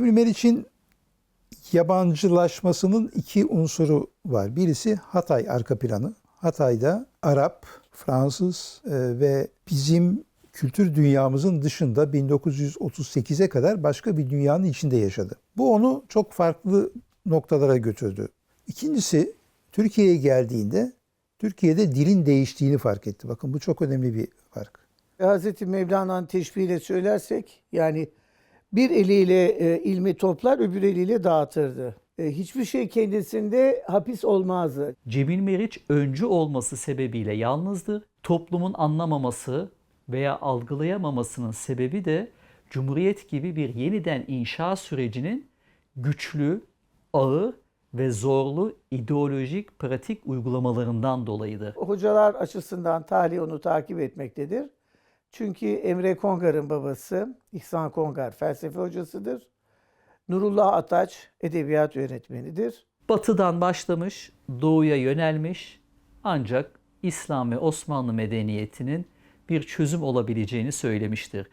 Meriç'in yabancılaşmasının iki unsuru var. Birisi Hatay arka planı. Hatay'da Arap, Fransız e, ve bizim kültür dünyamızın dışında 1938'e kadar başka bir dünyanın içinde yaşadı. Bu onu çok farklı noktalara götürdü. İkincisi Türkiye'ye geldiğinde Türkiye'de dilin değiştiğini fark etti. Bakın bu çok önemli bir fark. Hazreti Mevlana'nın teşbihiyle söylersek yani bir eliyle e, ilmi toplar öbür eliyle dağıtırdı. E, hiçbir şey kendisinde hapis olmazdı. Cemil Meriç öncü olması sebebiyle yalnızdı. Toplumun anlamaması veya algılayamamasının sebebi de Cumhuriyet gibi bir yeniden inşa sürecinin güçlü, ağır ve zorlu ideolojik pratik uygulamalarından dolayıdır. Hocalar açısından talih onu takip etmektedir. Çünkü Emre Kongar'ın babası İhsan Kongar felsefe hocasıdır. Nurullah Ataç edebiyat öğretmenidir. Batıdan başlamış, doğuya yönelmiş ancak İslam ve Osmanlı medeniyetinin bir çözüm olabileceğini söylemiştir.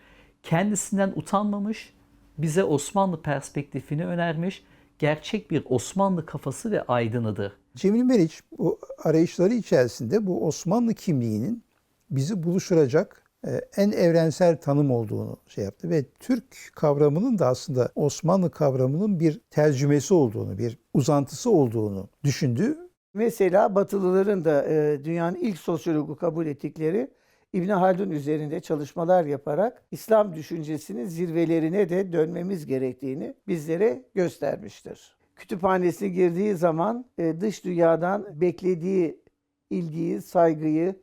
Kendisinden utanmamış, bize Osmanlı perspektifini önermiş, gerçek bir Osmanlı kafası ve aydınıdır. Cemil Meriç bu arayışları içerisinde bu Osmanlı kimliğinin bizi buluşturacak en evrensel tanım olduğunu şey yaptı ve Türk kavramının da aslında Osmanlı kavramının bir tercümesi olduğunu, bir uzantısı olduğunu düşündü. Mesela Batılıların da e, dünyanın ilk sosyologu kabul ettikleri İbn Haldun üzerinde çalışmalar yaparak İslam düşüncesinin zirvelerine de dönmemiz gerektiğini bizlere göstermiştir. Kütüphanesine girdiği zaman e, dış dünyadan beklediği ilgiyi, saygıyı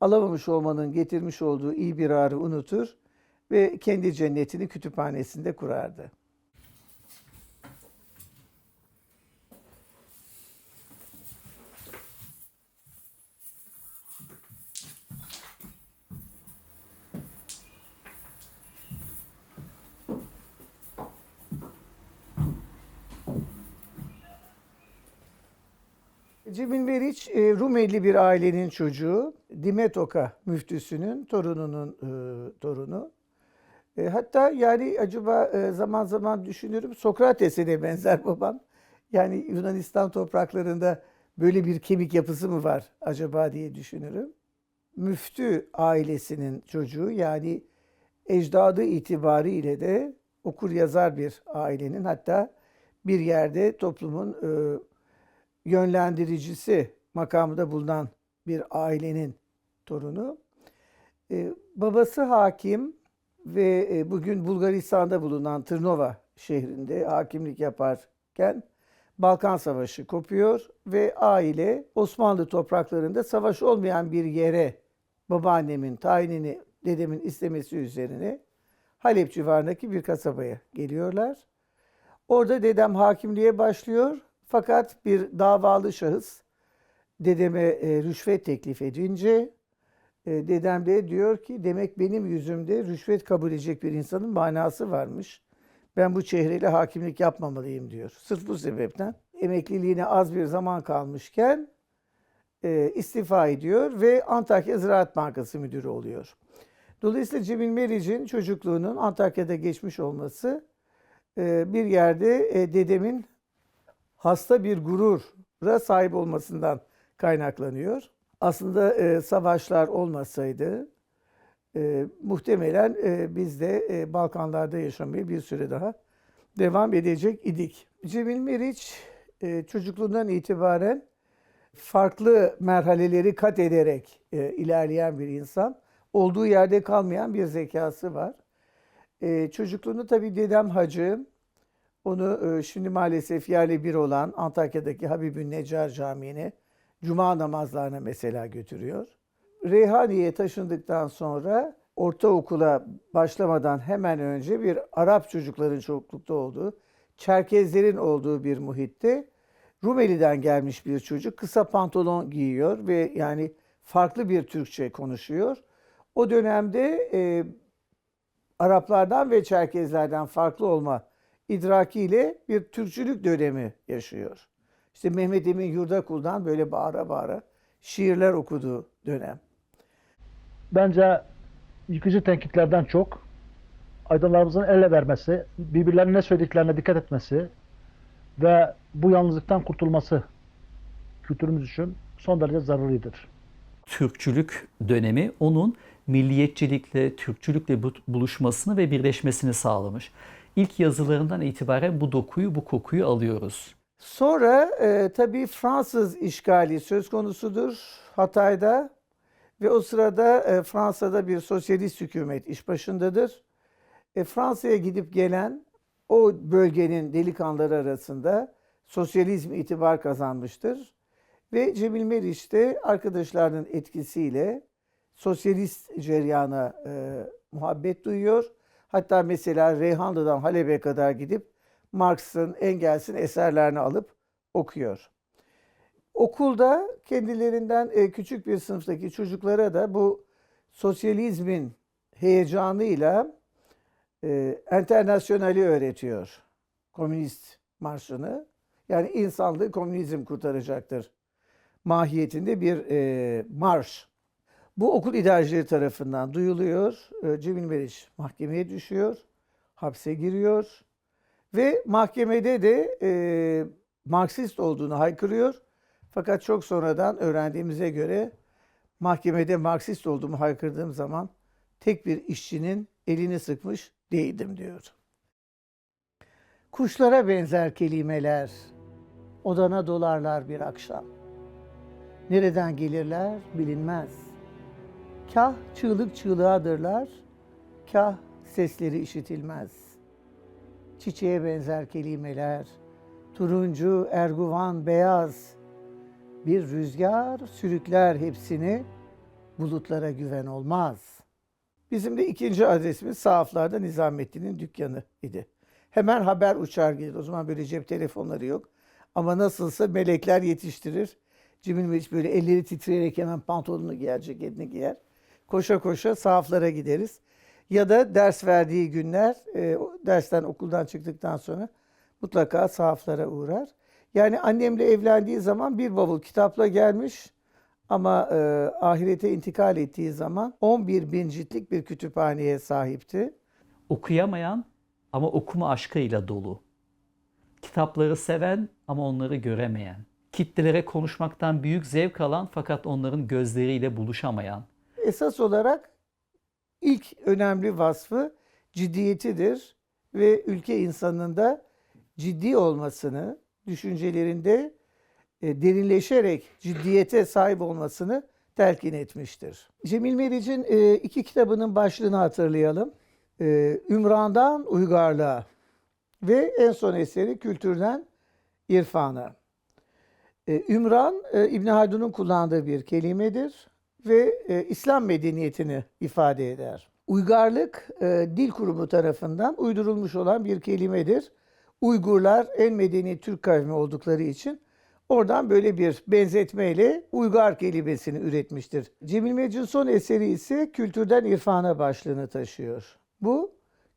alamamış olmanın getirmiş olduğu ibirarı unutur ve kendi cennetini kütüphanesinde kurardı. Cemil Meriç e, Rumeli bir ailenin çocuğu. Dimetoka müftüsünün torununun e, torunu. E, hatta yani acaba e, zaman zaman düşünürüm Sokrates'e de benzer babam. Yani Yunanistan topraklarında böyle bir kemik yapısı mı var acaba diye düşünürüm. Müftü ailesinin çocuğu yani ecdadı itibariyle de okur yazar bir ailenin hatta bir yerde toplumun e, yönlendiricisi makamında bulunan bir ailenin torunu. Ee, babası hakim ve e, bugün Bulgaristan'da bulunan Tırnova şehrinde hakimlik yaparken Balkan Savaşı kopuyor ve aile Osmanlı topraklarında savaş olmayan bir yere babaannemin tayinini dedemin istemesi üzerine Halep civarındaki bir kasabaya geliyorlar. Orada dedem hakimliğe başlıyor fakat bir davalı şahıs dedeme e, rüşvet teklif edince e, dedem de diyor ki demek benim yüzümde rüşvet kabul edecek bir insanın manası varmış. Ben bu çehreyle hakimlik yapmamalıyım diyor. Sırf bu sebepten emekliliğine az bir zaman kalmışken e, istifa ediyor ve Antakya Ziraat Bankası müdürü oluyor. Dolayısıyla Cemil Meriç'in çocukluğunun Antakya'da geçmiş olması e, bir yerde e, dedemin hasta bir gurura sahip olmasından kaynaklanıyor. Aslında e, savaşlar olmasaydı e, muhtemelen e, biz de e, Balkanlarda yaşamaya bir süre daha devam edecek idik. Cemil Meriç e, çocukluğundan itibaren farklı merhaleleri kat ederek e, ilerleyen bir insan. Olduğu yerde kalmayan bir zekası var. E, çocukluğunu tabii dedem hacı, onu e, şimdi maalesef yerli bir olan Antakya'daki Habibün Necar Camii'ne cuma namazlarına mesela götürüyor. Reyhaniye'ye taşındıktan sonra ortaokula başlamadan hemen önce bir Arap çocukların çoklukta olduğu, Çerkezlerin olduğu bir muhitte Rumeli'den gelmiş bir çocuk kısa pantolon giyiyor ve yani farklı bir Türkçe konuşuyor. O dönemde e, Araplardan ve Çerkezlerden farklı olma idrakiyle bir Türkçülük dönemi yaşıyor. İşte Mehmet Emin Yurdakul'dan böyle bağıra bağıra şiirler okuduğu dönem. Bence yıkıcı tenkitlerden çok aydınlarımızın el ele vermesi, birbirlerine ne söylediklerine dikkat etmesi ve bu yalnızlıktan kurtulması kültürümüz için son derece zaruridir. Türkçülük dönemi onun milliyetçilikle, Türkçülükle bu- buluşmasını ve birleşmesini sağlamış. İlk yazılarından itibaren bu dokuyu, bu kokuyu alıyoruz. Sonra e, tabii Fransız işgali söz konusudur Hatay'da ve o sırada e, Fransa'da bir sosyalist hükümet iş başındadır. E, Fransa'ya gidip gelen o bölgenin delikanlıları arasında sosyalizm itibar kazanmıştır. Ve Cemil Meriç de arkadaşlarının etkisiyle sosyalist ceryana e, muhabbet duyuyor. Hatta mesela Reyhanlı'dan Halep'e kadar gidip Marx'ın, Engels'in eserlerini alıp okuyor. Okulda kendilerinden e, küçük bir sınıftaki çocuklara da bu sosyalizmin heyecanıyla e, öğretiyor. Komünist marşını. Yani insanlığı komünizm kurtaracaktır. Mahiyetinde bir e, marş. Bu okul idarecileri tarafından duyuluyor. E, Cemil Meriç mahkemeye düşüyor. Hapse giriyor. Ve mahkemede de e, Marksist olduğunu haykırıyor. Fakat çok sonradan öğrendiğimize göre mahkemede Marksist olduğumu haykırdığım zaman tek bir işçinin elini sıkmış değildim diyor. Kuşlara benzer kelimeler, odana dolarlar bir akşam. Nereden gelirler bilinmez. Kah çığlık çığlığadırlar, kah sesleri işitilmez. Çiçeğe benzer kelimeler, turuncu, erguvan, beyaz. Bir rüzgar sürükler hepsini, bulutlara güven olmaz. Bizim de ikinci adresimiz sahaflarda Nizamettin'in dükkanı idi. Hemen haber uçar gelir. O zaman böyle cep telefonları yok. Ama nasılsa melekler yetiştirir. Cemil Meriç böyle elleri titreyerek hemen pantolonunu giyer, ceketini giyer. Koşa koşa sahaflara gideriz. Ya da ders verdiği günler, e, dersten okuldan çıktıktan sonra mutlaka sahaflara uğrar. Yani annemle evlendiği zaman bir bavul kitapla gelmiş ama e, ahirete intikal ettiği zaman 11 bin ciltlik bir kütüphaneye sahipti. Okuyamayan ama okuma aşkıyla dolu. Kitapları seven ama onları göremeyen. Kitlelere konuşmaktan büyük zevk alan fakat onların gözleriyle buluşamayan. Esas olarak ilk önemli vasfı ciddiyetidir ve ülke insanının da ciddi olmasını, düşüncelerinde e, derinleşerek ciddiyete sahip olmasını telkin etmiştir. Cemil Meriç'in e, iki kitabının başlığını hatırlayalım. E, Ümran'dan Uygarlığa ve en son eseri Kültürden İrfana. Ümran, İbn Haldun'un kullandığı bir kelimedir ve e, İslam medeniyetini ifade eder. Uygarlık, e, dil kurumu tarafından uydurulmuş olan bir kelimedir. Uygurlar en medeni Türk kavmi oldukları için oradan böyle bir benzetmeyle uygar kelimesini üretmiştir. Cemil Meriç'in son eseri ise kültürden irfana başlığını taşıyor. Bu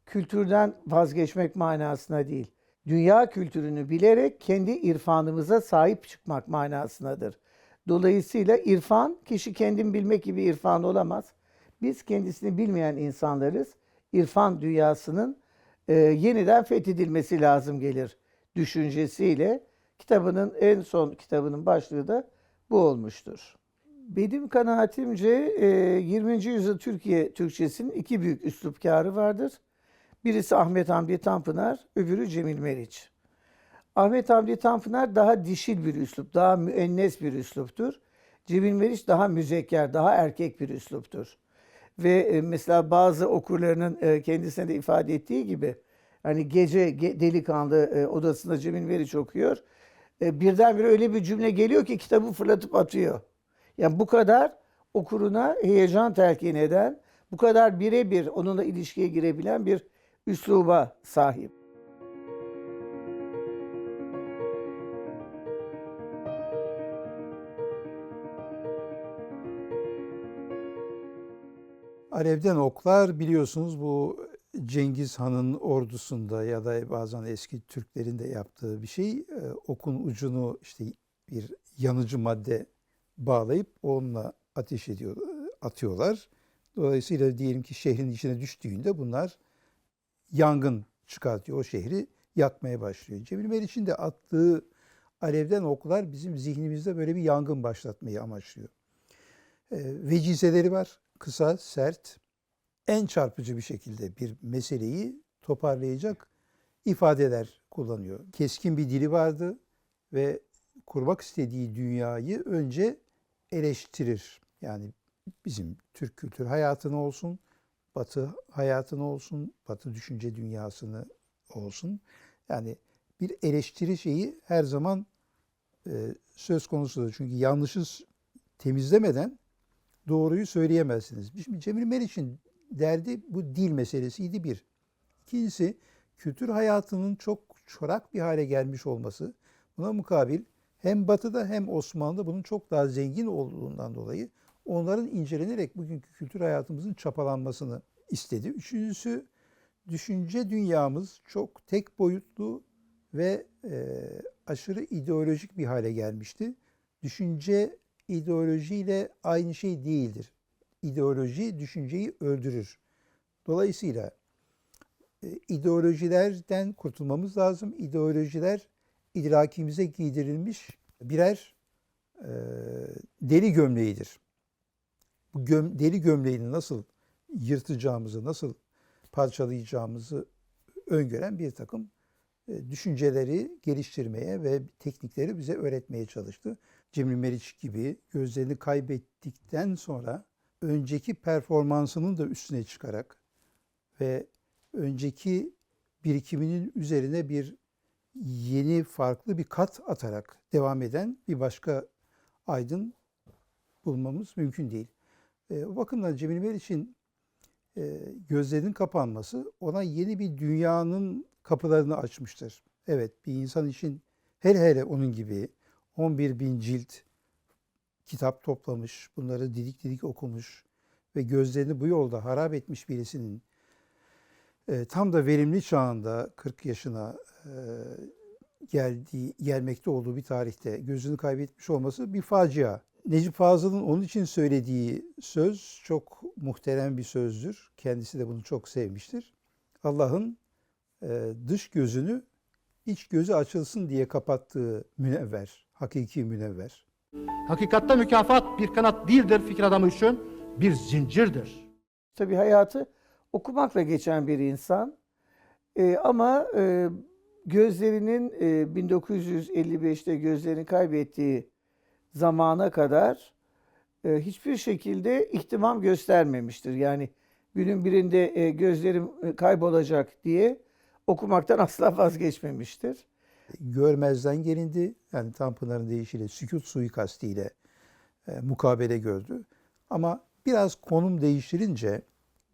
kültürden vazgeçmek manasına değil, dünya kültürünü bilerek kendi irfanımıza sahip çıkmak manasındadır. Dolayısıyla irfan, kişi kendin bilmek gibi irfan olamaz. Biz kendisini bilmeyen insanlarız. İrfan dünyasının e, yeniden fethedilmesi lazım gelir düşüncesiyle kitabının en son kitabının başlığı da bu olmuştur. Benim kanaatimce e, 20. yüzyıl Türkiye Türkçesinin iki büyük üslupkarı vardır. Birisi Ahmet Hamdi Tanpınar, öbürü Cemil Meriç. Ahmet Hamdi Tanpınar daha dişil bir üslup, daha müennes bir üsluptur. Cemil Meriç daha müzekker, daha erkek bir üsluptur. Ve e, mesela bazı okurlarının e, kendisine de ifade ettiği gibi hani gece ge- delikanlı e, odasında Cemil Meriç okuyor. Birdenbire öyle bir cümle geliyor ki kitabı fırlatıp atıyor. Yani bu kadar okuruna heyecan telkin eden, bu kadar birebir onunla ilişkiye girebilen bir üsluba sahip. Alevden oklar biliyorsunuz bu Cengiz Han'ın ordusunda ya da bazen eski Türklerin de yaptığı bir şey. Ee, Okun ucunu işte bir yanıcı madde bağlayıp onunla ateş ediyor, atıyorlar. Dolayısıyla diyelim ki şehrin içine düştüğünde bunlar yangın çıkartıyor. O şehri yakmaya başlıyor. Cemil Meriç'in de attığı alevden oklar bizim zihnimizde böyle bir yangın başlatmayı amaçlıyor. E, vecizeleri var. Kısa, sert, en çarpıcı bir şekilde bir meseleyi toparlayacak ifadeler kullanıyor. Keskin bir dili vardı ve kurmak istediği dünyayı önce eleştirir. Yani bizim Türk kültür hayatını olsun, Batı hayatını olsun, Batı düşünce dünyasını olsun. Yani bir eleştiri şeyi her zaman e, söz konusudur. Çünkü yanlışı temizlemeden doğruyu söyleyemezsiniz. Şimdi Cemil Meriç'in derdi bu dil meselesiydi bir. İkincisi kültür hayatının çok çorak bir hale gelmiş olması. Buna mukabil hem Batı'da hem Osmanlı'da bunun çok daha zengin olduğundan dolayı onların incelenerek bugünkü kültür hayatımızın çapalanmasını istedi. Üçüncüsü düşünce dünyamız çok tek boyutlu ve e, aşırı ideolojik bir hale gelmişti. Düşünce ideolojiyle aynı şey değildir. İdeoloji düşünceyi öldürür. Dolayısıyla e, ideolojilerden kurtulmamız lazım. İdeolojiler idrakimize giydirilmiş birer e, deli gömleğidir. Bu göm, deli gömleğini nasıl yırtacağımızı, nasıl parçalayacağımızı öngören bir takım e, düşünceleri geliştirmeye ve teknikleri bize öğretmeye çalıştı. Cemil Meriç gibi gözlerini kaybettikten sonra önceki performansının da üstüne çıkarak ve önceki birikiminin üzerine bir yeni farklı bir kat atarak devam eden bir başka aydın bulmamız mümkün değil. E, o bakımdan Cemil Meriç'in e, gözlerinin kapanması ona yeni bir dünyanın kapılarını açmıştır. Evet bir insan için hele hele onun gibi 11 bin cilt kitap toplamış, bunları didik didik okumuş ve gözlerini bu yolda harap etmiş birisinin e, tam da verimli çağında 40 yaşına e, geldiği, gelmekte olduğu bir tarihte gözünü kaybetmiş olması bir facia. Necip Fazıl'ın onun için söylediği söz çok muhterem bir sözdür. Kendisi de bunu çok sevmiştir. Allah'ın e, dış gözünü iç gözü açılsın diye kapattığı münevver, hakiki münevver. Hakikatte mükafat bir kanat değildir fikir adamı için, bir zincirdir. Tabii hayatı okumakla geçen bir insan. Ee, ama e, gözlerinin e, 1955'te gözlerini kaybettiği zamana kadar e, hiçbir şekilde ihtimam göstermemiştir. Yani günün birinde e, gözlerim e, kaybolacak diye okumaktan asla vazgeçmemiştir. Görmezden gelindi. Yani Tanpınar'ın deyişiyle sükut suikastiyle e, mukabele gördü. Ama biraz konum değiştirince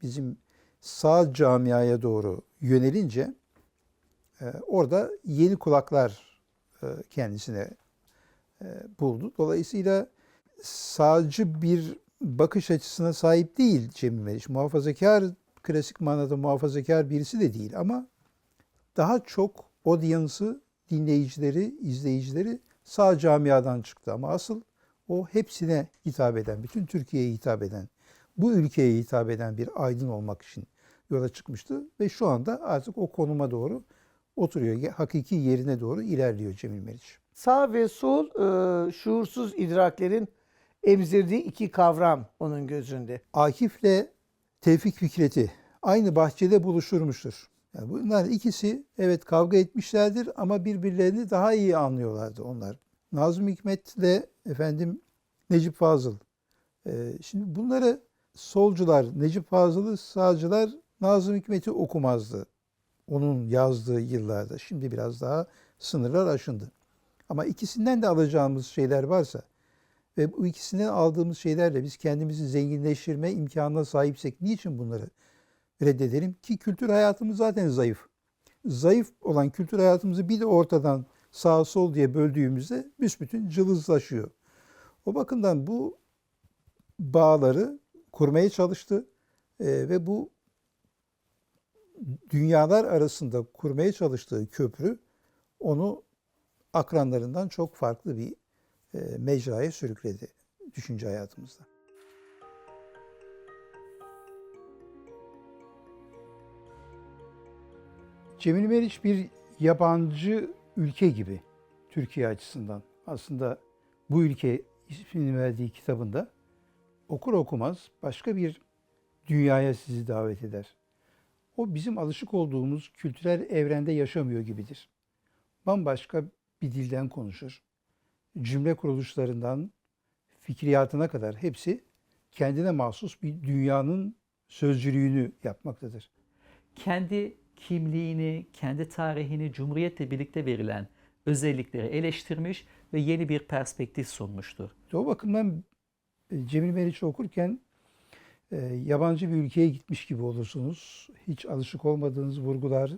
bizim sağ camiaya doğru yönelince e, orada yeni kulaklar e, kendisine e, buldu. Dolayısıyla sağcı bir bakış açısına sahip değil Cemil Meriç. Muhafazakar, klasik manada muhafazakar birisi de değil ama daha çok audience'ı, dinleyicileri, izleyicileri sağ camiadan çıktı. Ama asıl o hepsine hitap eden, bütün Türkiye'ye hitap eden, bu ülkeye hitap eden bir aydın olmak için yola çıkmıştı. Ve şu anda artık o konuma doğru oturuyor. Hakiki yerine doğru ilerliyor Cemil Meriç. Sağ ve sol e, şuursuz idraklerin emzirdiği iki kavram onun gözünde. Akif'le Tevfik Fikret'i aynı bahçede buluşturmuştur. Yani bunlar ikisi evet kavga etmişlerdir ama birbirlerini daha iyi anlıyorlardı onlar. Nazım Hikmet'le efendim Necip Fazıl. Ee, şimdi bunları solcular Necip Fazıl'ı, sağcılar Nazım Hikmet'i okumazdı. Onun yazdığı yıllarda. Şimdi biraz daha sınırlar aşındı. Ama ikisinden de alacağımız şeyler varsa ve bu ikisinden aldığımız şeylerle biz kendimizi zenginleştirme imkanına sahipsek niçin bunları reddedelim ki kültür hayatımız zaten zayıf. Zayıf olan kültür hayatımızı bir de ortadan sağ sol diye böldüğümüzde büsbütün cılızlaşıyor. O bakımdan bu bağları kurmaya çalıştı Ee, ve bu dünyalar arasında kurmaya çalıştığı köprü onu akranlarından çok farklı bir e, mecraya sürükledi düşünce hayatımızda. Cemil Meriç bir yabancı ülke gibi Türkiye açısından. Aslında bu ülke ismini verdiği kitabında okur okumaz başka bir dünyaya sizi davet eder. O bizim alışık olduğumuz kültürel evrende yaşamıyor gibidir. Bambaşka bir dilden konuşur. Cümle kuruluşlarından fikriyatına kadar hepsi kendine mahsus bir dünyanın sözcülüğünü yapmaktadır. Kendi kimliğini, kendi tarihini Cumhuriyet'le birlikte verilen özellikleri eleştirmiş ve yeni bir perspektif sunmuştur. O bakımdan e, Cemil Meriç'i okurken e, yabancı bir ülkeye gitmiş gibi olursunuz. Hiç alışık olmadığınız vurgular,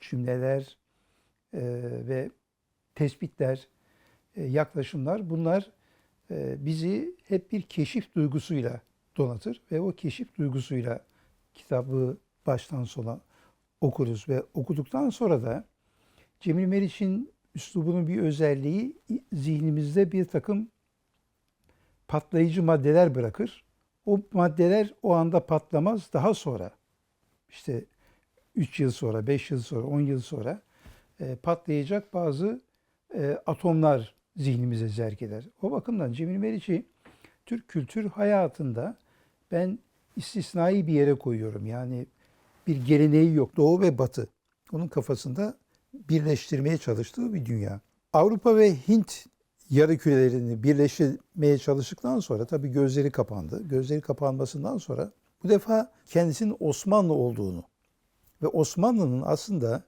cümleler e, ve tespitler, yaklaşımlar bunlar bizi hep bir keşif duygusuyla donatır ve o keşif duygusuyla kitabı baştan sona okuruz ve okuduktan sonra da Cemil Meriç'in üslubunun bir özelliği zihnimizde bir takım patlayıcı maddeler bırakır. O maddeler o anda patlamaz. Daha sonra işte 3 yıl sonra, 5 yıl sonra, 10 yıl sonra e, patlayacak bazı e, atomlar zihnimize zerk eder. O bakımdan Cemil Meriç'i Türk kültür hayatında ben istisnai bir yere koyuyorum. Yani bir geleneği yok. Doğu ve Batı. Onun kafasında birleştirmeye çalıştığı bir dünya. Avrupa ve Hint yarı kürelerini birleştirmeye çalıştıktan sonra tabii gözleri kapandı. Gözleri kapanmasından sonra bu defa kendisinin Osmanlı olduğunu ve Osmanlı'nın aslında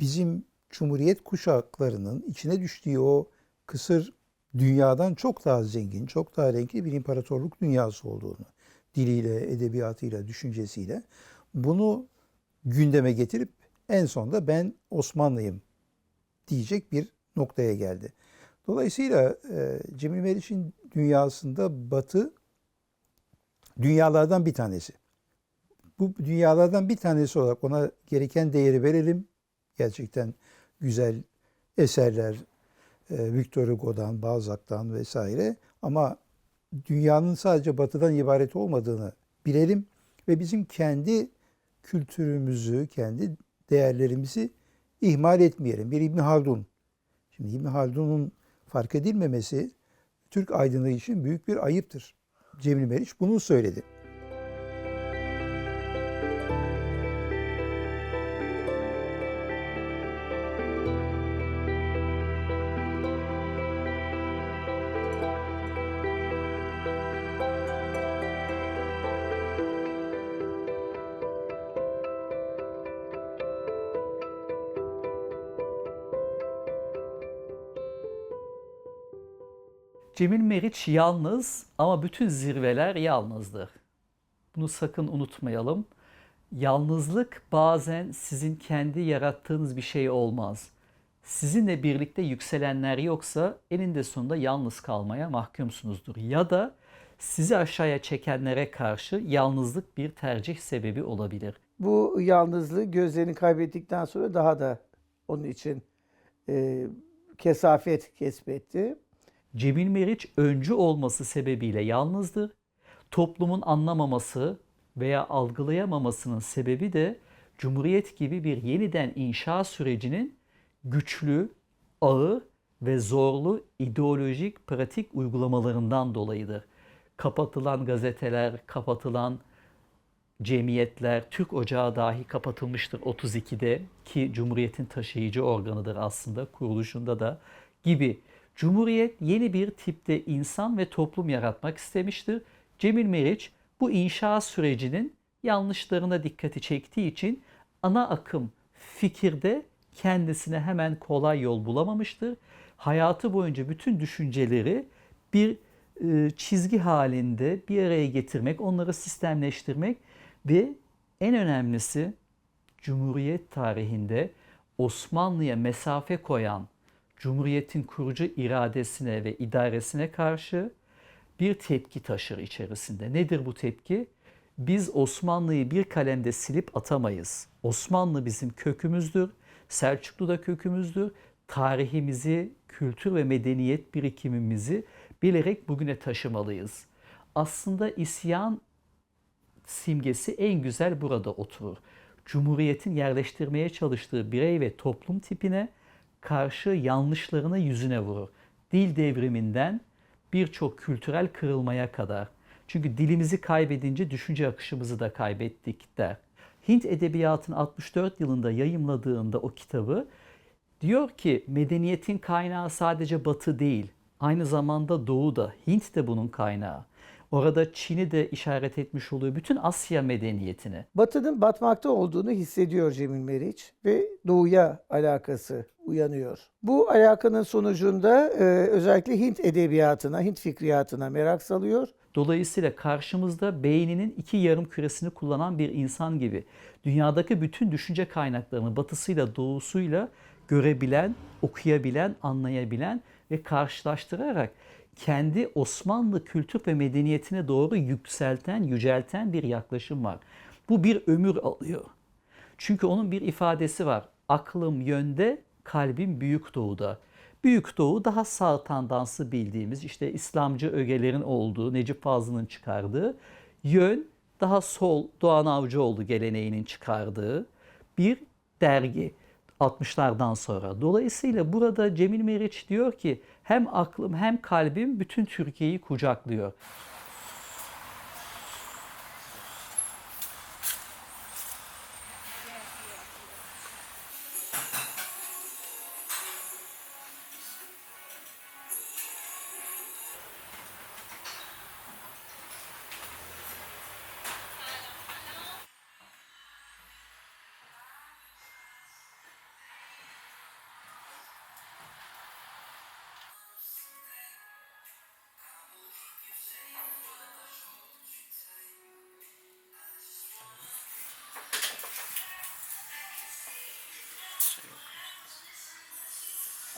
bizim Cumhuriyet kuşaklarının içine düştüğü o kısır dünyadan çok daha zengin, çok daha renkli bir imparatorluk dünyası olduğunu, diliyle, edebiyatıyla, düşüncesiyle bunu gündeme getirip en sonunda ben Osmanlıyım diyecek bir noktaya geldi. Dolayısıyla e, Cemil Meriç'in dünyasında Batı dünyalardan bir tanesi. Bu dünyalardan bir tanesi olarak ona gereken değeri verelim. Gerçekten güzel eserler, e, Victor Hugo'dan, Balzac'tan vesaire ama dünyanın sadece batıdan ibaret olmadığını bilelim ve bizim kendi kültürümüzü, kendi değerlerimizi ihmal etmeyelim. Bir İbn Haldun. Şimdi İbn Haldun'un fark edilmemesi Türk aydınlığı için büyük bir ayıptır. Cemil Meriç bunu söyledi. Cemil Meriç yalnız ama bütün zirveler yalnızdır. Bunu sakın unutmayalım. Yalnızlık bazen sizin kendi yarattığınız bir şey olmaz. Sizinle birlikte yükselenler yoksa eninde sonunda yalnız kalmaya mahkumsunuzdur. Ya da sizi aşağıya çekenlere karşı yalnızlık bir tercih sebebi olabilir. Bu yalnızlığı gözlerini kaybettikten sonra daha da onun için e, kesafet kesbetti. Cemil Meriç öncü olması sebebiyle yalnızdır. Toplumun anlamaması veya algılayamamasının sebebi de Cumhuriyet gibi bir yeniden inşa sürecinin güçlü, ağır ve zorlu ideolojik pratik uygulamalarından dolayıdır. Kapatılan gazeteler, kapatılan cemiyetler, Türk Ocağı dahi kapatılmıştır 32'de ki Cumhuriyet'in taşıyıcı organıdır aslında kuruluşunda da gibi. Cumhuriyet yeni bir tipte insan ve toplum yaratmak istemiştir. Cemil Meriç bu inşa sürecinin yanlışlarına dikkati çektiği için ana akım fikirde kendisine hemen kolay yol bulamamıştır. Hayatı boyunca bütün düşünceleri bir e, çizgi halinde bir araya getirmek, onları sistemleştirmek ve en önemlisi Cumhuriyet tarihinde Osmanlı'ya mesafe koyan Cumhuriyet'in kurucu iradesine ve idaresine karşı bir tepki taşır içerisinde. Nedir bu tepki? Biz Osmanlı'yı bir kalemde silip atamayız. Osmanlı bizim kökümüzdür. Selçuklu da kökümüzdür. Tarihimizi, kültür ve medeniyet birikimimizi bilerek bugüne taşımalıyız. Aslında isyan simgesi en güzel burada oturur. Cumhuriyetin yerleştirmeye çalıştığı birey ve toplum tipine karşı yanlışlarına yüzüne vurur. Dil devriminden birçok kültürel kırılmaya kadar. Çünkü dilimizi kaybedince düşünce akışımızı da kaybettik der. Hint edebiyatının 64 yılında yayımladığında o kitabı diyor ki medeniyetin kaynağı sadece batı değil. Aynı zamanda doğu da, Hint de bunun kaynağı. Orada Çin'i de işaret etmiş oluyor. Bütün Asya medeniyetini. Batı'nın batmakta olduğunu hissediyor Cemil Meriç ve doğuya alakası uyanıyor. Bu alakanın sonucunda e, özellikle Hint edebiyatına, Hint fikriyatına merak salıyor. Dolayısıyla karşımızda beyninin iki yarım küresini kullanan bir insan gibi dünyadaki bütün düşünce kaynaklarını batısıyla doğusuyla görebilen, okuyabilen, anlayabilen ve karşılaştırarak kendi Osmanlı kültür ve medeniyetine doğru yükselten, yücelten bir yaklaşım var. Bu bir ömür alıyor. Çünkü onun bir ifadesi var. Aklım yönde, kalbim büyük doğuda. Büyük Doğu daha sağ tandansı bildiğimiz işte İslamcı ögelerin olduğu, Necip Fazıl'ın çıkardığı, yön daha sol Doğan Avcıoğlu geleneğinin çıkardığı bir dergi 60'lardan sonra. Dolayısıyla burada Cemil Meriç diyor ki hem aklım hem kalbim bütün Türkiye'yi kucaklıyor.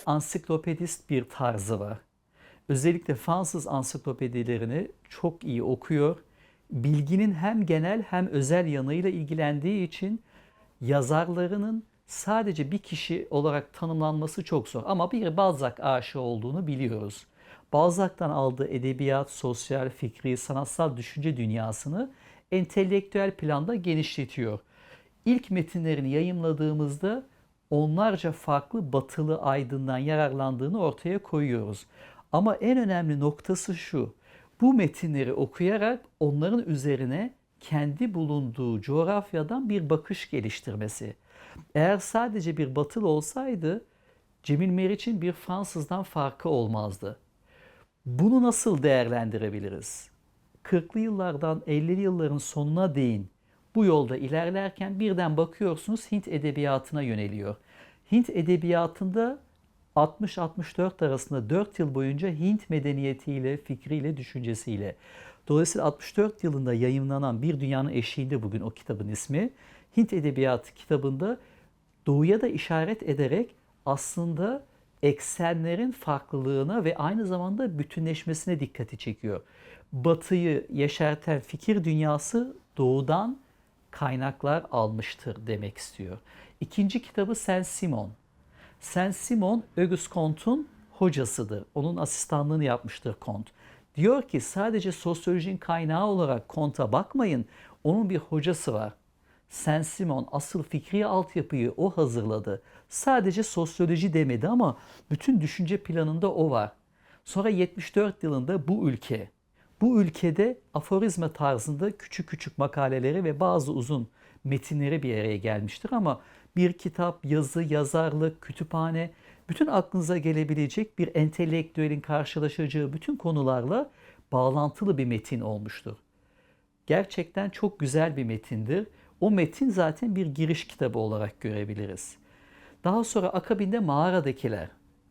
Ansiklopedist bir tarzı var. Özellikle Fransız ansiklopedilerini çok iyi okuyor. Bilginin hem genel hem özel yanıyla ilgilendiği için yazarlarının sadece bir kişi olarak tanımlanması çok zor. Ama bir Balzac aşığı olduğunu biliyoruz. Balzac'tan aldığı edebiyat, sosyal, fikri, sanatsal düşünce dünyasını entelektüel planda genişletiyor. İlk metinlerini yayımladığımızda onlarca farklı batılı aydından yararlandığını ortaya koyuyoruz. Ama en önemli noktası şu. Bu metinleri okuyarak onların üzerine kendi bulunduğu coğrafyadan bir bakış geliştirmesi. Eğer sadece bir batılı olsaydı Cemil Meriç'in bir Fransızdan farkı olmazdı. Bunu nasıl değerlendirebiliriz? 40'lı yıllardan 50'li yılların sonuna değin bu yolda ilerlerken birden bakıyorsunuz Hint edebiyatına yöneliyor. Hint edebiyatında 60-64 arasında 4 yıl boyunca Hint medeniyetiyle, fikriyle, düşüncesiyle. Dolayısıyla 64 yılında yayınlanan Bir Dünyanın Eşiğinde bugün o kitabın ismi. Hint Edebiyatı kitabında doğuya da işaret ederek aslında eksenlerin farklılığına ve aynı zamanda bütünleşmesine dikkati çekiyor. Batı'yı yeşerten fikir dünyası doğudan kaynaklar almıştır demek istiyor. İkinci kitabı Saint-Simon. Saint-Simon Auguste Comte'un hocasıdır. Onun asistanlığını yapmıştır Comte. Diyor ki sadece sosyolojinin kaynağı olarak Comte'a bakmayın. Onun bir hocası var. Saint-Simon asıl fikri altyapıyı o hazırladı. Sadece sosyoloji demedi ama bütün düşünce planında o var. Sonra 74 yılında bu ülke, bu ülkede aforizma tarzında küçük küçük makaleleri ve bazı uzun metinleri bir araya gelmiştir ama bir kitap, yazı, yazarlık, kütüphane, bütün aklınıza gelebilecek bir entelektüelin karşılaşacağı bütün konularla bağlantılı bir metin olmuştur. Gerçekten çok güzel bir metindir. O metin zaten bir giriş kitabı olarak görebiliriz. Daha sonra akabinde Mağaradakiler.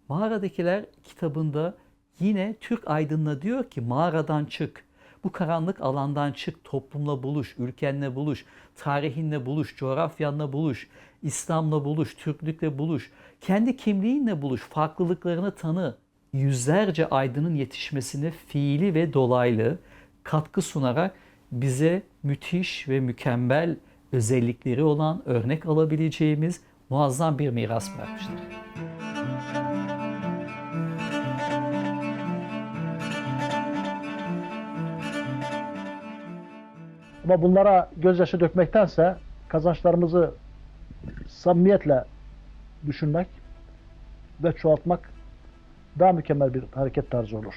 Mağaradakiler kitabında yine Türk aydınına diyor ki mağaradan çık. Bu karanlık alandan çık, toplumla buluş, ülkenle buluş, tarihinle buluş, coğrafyanla buluş, İslam'la buluş, Türklükle buluş, kendi kimliğinle buluş, farklılıklarını tanı. Yüzlerce aydının yetişmesine fiili ve dolaylı katkı sunarak bize müthiş ve mükemmel özellikleri olan örnek alabileceğimiz muazzam bir miras bırakmıştır. Ama bunlara gözyaşı dökmektense kazançlarımızı samimiyetle düşünmek ve çoğaltmak daha mükemmel bir hareket tarzı olur.